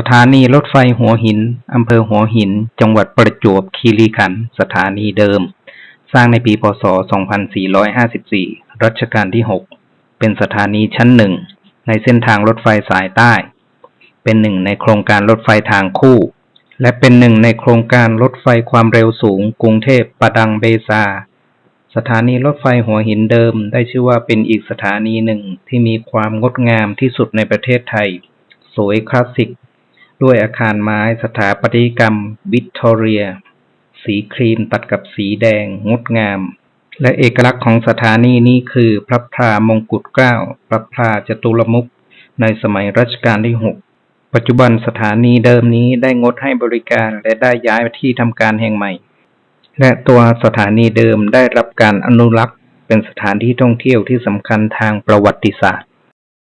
สถานีรถไฟหัวหิน อำเภอหัวหิน จังหวัดประจวบคีรีขันธ์ สถานีเดิม สร้างในปี พศ 2454 รัชกาลที่ 6 เป็นสถานีชั้นหนึ่ง ในเส้นทางรถไฟสายใต้ เป็นหนึ่งในโครงการรถไฟทางคู่ และเป็นหนึ่งในโครงการรถไฟความเร็วสูง กรุงเทพประดังเบซา สถานีรถไฟหัวหินเดิม ได้ชื่อว่าเป็นอีกสถานีหนึ่งที่มีความงดงามที่สุดในประเทศไทย สวยคลาสสิก ด้วยอาคารไม้สถาปัตยกรรมวิกตอเรีย สีครีมตัดกับสีแดงงดงาม และเอกลักษณ์ของสถานีนี้คือพระพรามงกุฎเกล้าพระพราจตุรมุขในสมัยรัชกาลที่ 6 ปัจจุบันสถานีเดิมนี้ได้งดให้บริการและได้ย้ายที่ทำการแห่งใหม่ และตัวสถานีเดิมได้รับการอนุรักษ์ เป็นสถานที่ท่องเที่ยวที่สำคัญทางประวัติศาสตร์